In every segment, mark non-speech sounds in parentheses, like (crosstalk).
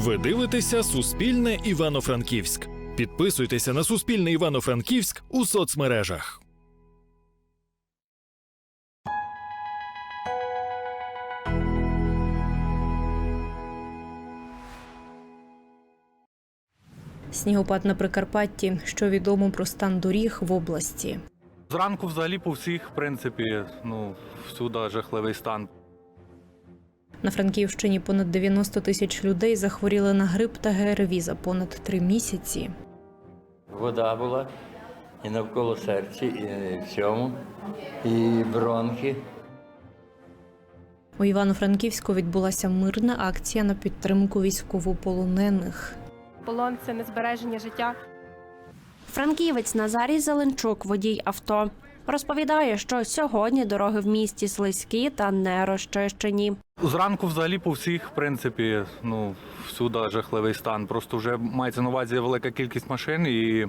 Ви дивитеся Суспільне Івано-Франківськ. Підписуйтеся на Суспільне Івано-Франківськ у соцмережах. Снігопад на Прикарпатті. Що відомо про стан доріг в області. Зранку взагалі по всіх, в принципі, ну, всюди жахливий стан. На Франківщині понад 90 тисяч людей захворіли на грип та ГРВІ за понад три місяці. Вода була і навколо серця, і в цьому, і бронхи. У Івано-Франківську відбулася мирна акція на підтримку військовополонених. Полон це не збереження життя. Франківець Назарій Зеленчук, водій авто, розповідає, що сьогодні дороги в місті слизькі та не розчищені. Зранку взагалі по всіх, в принципі, ну, всюди жахливий стан. Просто вже мається на увазі велика кількість машин і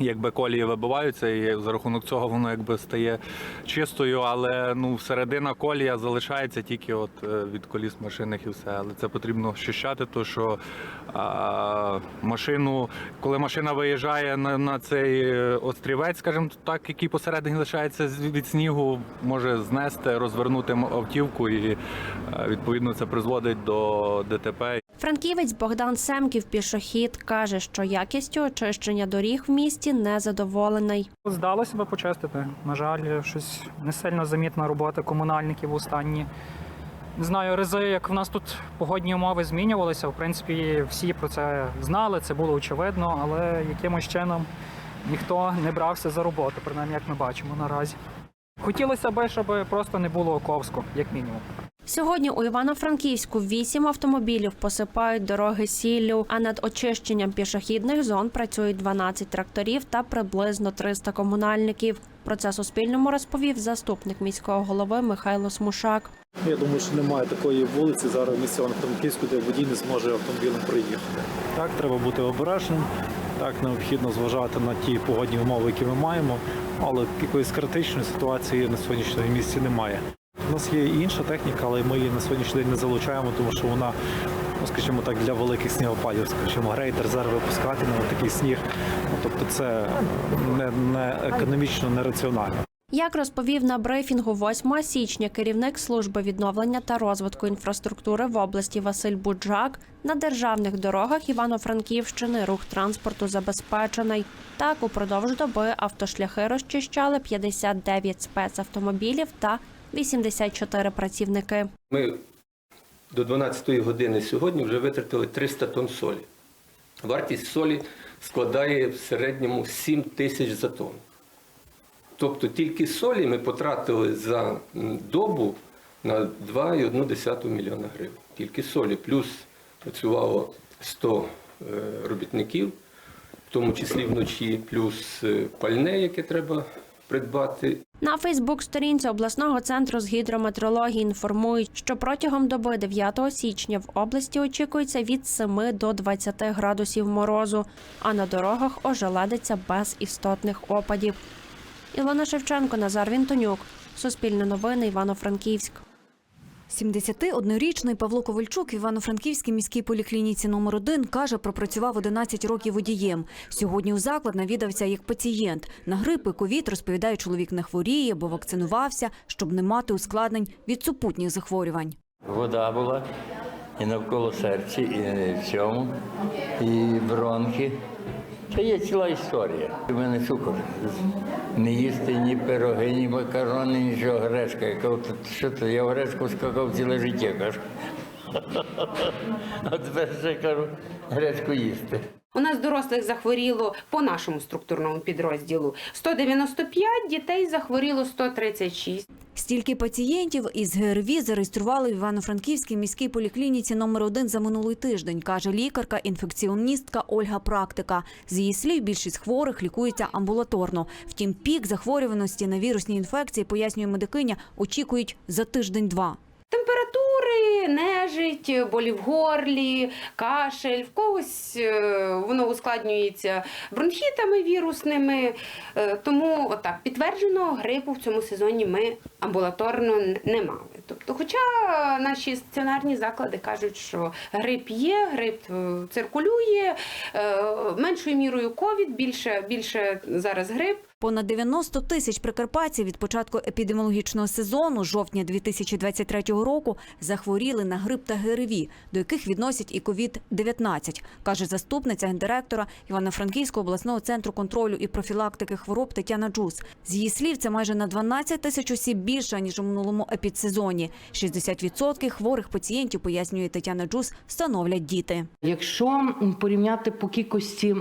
якби колії вибиваються, і за рахунок цього воно якби стає чистою, але ну, середина колія залишається тільки от е, від коліс машинних і все. Але це потрібно очищати, то що а, машину, коли машина виїжджає на, на цей е, острівець, скажімо так, який посередині лишається від снігу, може знести, розвернути автівку, і е, відповідно це призводить до ДТП. Франківець Богдан Семків, пішохід, каже, що якістю очищення доріг в місті не задоволений. Здалося би почистити. На жаль, щось не сильно замітна робота комунальників останні. Не знаю, рази, як в нас тут погодні умови змінювалися. В принципі, всі про це знали, це було очевидно, але якимось чином ніхто не брався за роботу, принаймні як ми бачимо наразі. Хотілося б, щоб просто не було ковсько, як мінімум. Сьогодні у Івано-Франківську вісім автомобілів посипають дороги сіллю, а над очищенням пішохідних зон працюють 12 тракторів та приблизно 300 комунальників. Про це Суспільному розповів заступник міського голови Михайло Смушак. Я думаю, що немає такої вулиці зараз в місті Івано-Франківську, де водій не зможе автомобілем проїхати. Так, треба бути обережним. Так, необхідно зважати на ті погодні умови, які ми маємо, але якоїсь критичної ситуації на сьогоднішньому місці немає. У нас є інша техніка, але ми її на сьогоднішній день не залучаємо, тому що вона, ну скажімо так, для великих снігопадів, скажімо, грейдер резерв випускати на такий сніг. Ну, тобто це не, не економічно нераціонально. Як розповів на брифінгу 8 січня керівник служби відновлення та розвитку інфраструктури в області Василь Буджак, на державних дорогах Івано-Франківщини рух транспорту забезпечений. Так, упродовж доби автошляхи розчищали 59 спецавтомобілів та 84 працівники. Ми до 12-ї години сьогодні вже витратили 300 тонн солі. Вартість солі складає в середньому 7 тисяч за тонн. Тобто тільки солі ми потратили за добу на 2,1 мільйона гривень. Тільки солі. Плюс працювало 100 е, робітників, в тому числі вночі, плюс е, пальне, яке треба придбати, На Фейсбук-сторінці обласного центру з гідрометеорології інформують, що протягом доби 9 січня в області очікується від 7 до 20 градусів морозу, а на дорогах ожеледиться без істотних опадів. Ілона Шевченко, Назар Вінтонюк. Суспільне новини Івано-Франківськ. 71-річний Павло Ковальчук в Івано-Франківській міській поліклініці номер 1 каже, пропрацював 11 років водієм. Сьогодні у заклад навідався як пацієнт. На грип і ковід, розповідає, чоловік не хворіє, бо вакцинувався, щоб не мати ускладнень від супутніх захворювань. Вода була і навколо серця, і в цьому, і бронхи. Це є ціла історія. У мене цукор. Не їсти ні пироги, ні макарони, нічого, гречка. Я кажу, що це? Я в гречку скакав ціле життя, кажу. (laughs) А тепер ще кажу, гречку їсти. У нас дорослих захворіло по нашому структурному підрозділу 195, дітей захворіло 136. Стільки пацієнтів із ГРВІ зареєстрували в Івано-Франківській міській поліклініці номер 1 за минулий тиждень, каже лікарка-інфекціоністка Ольга Практика. З її слів, більшість хворих лікується амбулаторно. Втім, пік захворюваності на вірусні інфекції, пояснює медикиня, очікують за тиждень-два. Нежить, болі в горлі, кашель, в когось е, воно ускладнюється бронхітами вірусними. Е, Тому отак підтвердженого грипу в цьому сезоні ми амбулаторно не мали. Тобто, хоча наші стаціонарні заклади кажуть, що грип є, грип е, циркулює, меншою мірою ковід, більше, більше зараз грип. Понад 90 тисяч прикарпатців від початку епідеміологічного сезону жовтня 2023 року захворіли на грип та ГРВІ, до яких відносять і COVID-19, каже заступниця гендиректора Івано-Франківського обласного центру контролю і профілактики хвороб Тетяна Джус. З її слів, це майже на 12 тисяч осіб більше ніж у минулому епідсезоні. 60% хворих пацієнтів, пояснює Тетяна Джус, становлять діти. Якщо порівняти по кількості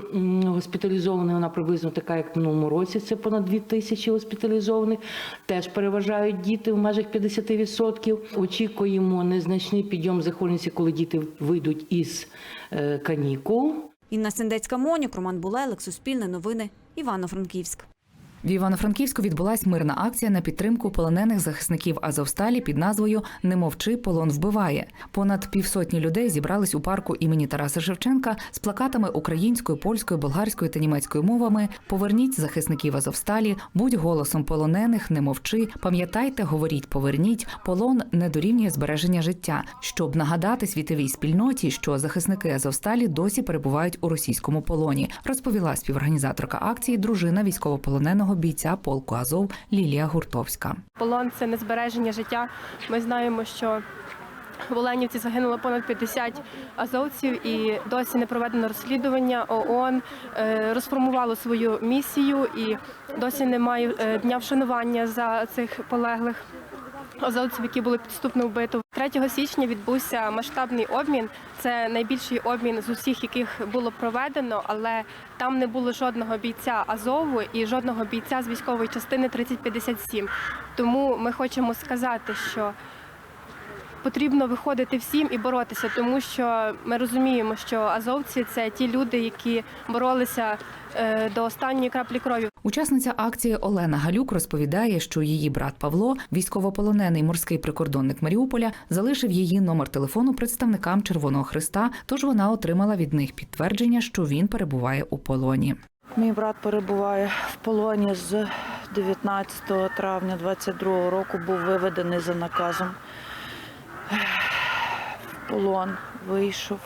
госпіталізованих, вона приблизно така, як в минулому році, це понад 2 тисячі госпіталізованих, теж переважають діти в межах 50%. Очікуємо незначний підйом захворюваності, коли діти вийдуть із е, канікул. Інна Сендецька Монюк, Роман Булелик, Суспільне новини, Івано-Франківськ. В Івано-Франківську відбулась мирна акція на підтримку полонених захисників Азовсталі під назвою Не мовчи, полон вбиває. Понад півсотні людей зібрались у парку імені Тараса Шевченка з плакатами українською, польською, болгарською та німецькою мовами. Поверніть захисників Азовсталі, будь голосом полонених, не мовчи. Пам'ятайте, говоріть, поверніть. Полон не дорівнює збереження життя, щоб нагадати світовій спільноті, що захисники Азовсталі досі перебувають у російському полоні. Розповіла співорганізаторка акції, дружина військовополоненого бійця полку Азов Лілія Гуртовська. Полон це не збереження життя. Ми знаємо, що в Оленівці загинуло понад 50 азовців і досі не проведено розслідування. ООН е, розформувало свою місію і досі немає е, дня вшанування за цих полеглих. Азовців, які були підступно вбито. 3 січня відбувся масштабний обмін. Це найбільший обмін з усіх, яких було проведено, але там не було жодного бійця Азову і жодного бійця з військової частини 3057. Тому ми хочемо сказати, що потрібно виходити всім і боротися, тому що ми розуміємо, що азовці це ті люди, які боролися до останньої краплі крові. Учасниця акції Олена Галюк розповідає, що її брат Павло, військовополонений морський прикордонник Маріуполя, залишив її номер телефону представникам Червоного Христа. Тож вона отримала від них підтвердження, що він перебуває у полоні. Мій брат перебуває в полоні з 19 травня 22 року. Був виведений за наказом. В полон вийшов.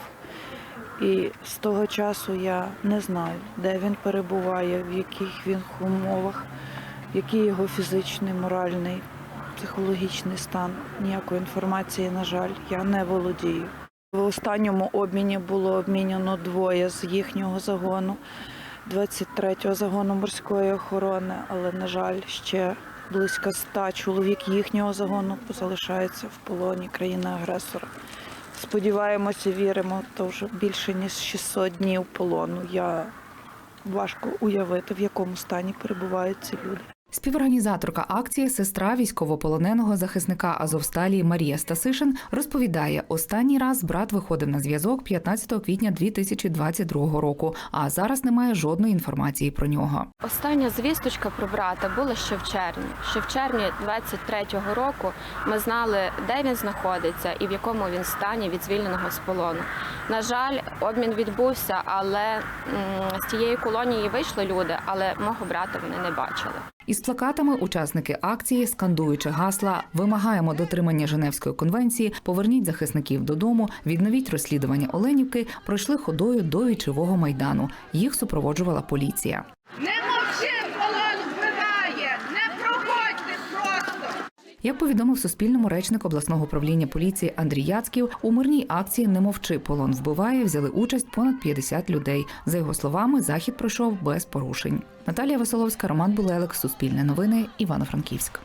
І з того часу я не знаю, де він перебуває, в яких він умовах, який його фізичний, моральний, психологічний стан. Ніякої інформації, на жаль, я не володію. В останньому обміні було обміняно двоє з їхнього загону. 23-го загону морської охорони, але, на жаль, ще близько ста чоловік їхнього загону залишаються в полоні країни-агресора. Сподіваємося, віримо, то вже більше ніж 600 днів полону. Я важко уявити, в якому стані перебувають ці люди. Співорганізаторка акції, сестра військовополоненого захисника Азовсталі Марія Стасишин розповідає, останній раз брат виходив на зв'язок 15 квітня 2022 року, а зараз немає жодної інформації про нього. Остання звісточка про брата була ще в червні. Ще в червні 23-го року ми знали, де він знаходиться і в якому він стані від звільненого з полону. На жаль, обмін відбувся, але з тієї колонії вийшли люди, але мого брата вони не бачили. Із плакатами учасники акції, скандуючи гасла, вимагаємо дотримання Женевської конвенції, поверніть захисників додому, відновіть розслідування Оленівки, пройшли ходою до вічового майдану. Їх супроводжувала поліція. Не мовчи, полон вбиває! Не проходьте просто! Як повідомив Суспільному речник обласного управління поліції Андрій Яцьків, у мирній акції Не мовчи полон вбиває взяли участь понад 50 людей. За його словами, захід пройшов без порушень. Наталія Веселовська, Роман Булелик, Суспільне новини, Івано-Франківськ.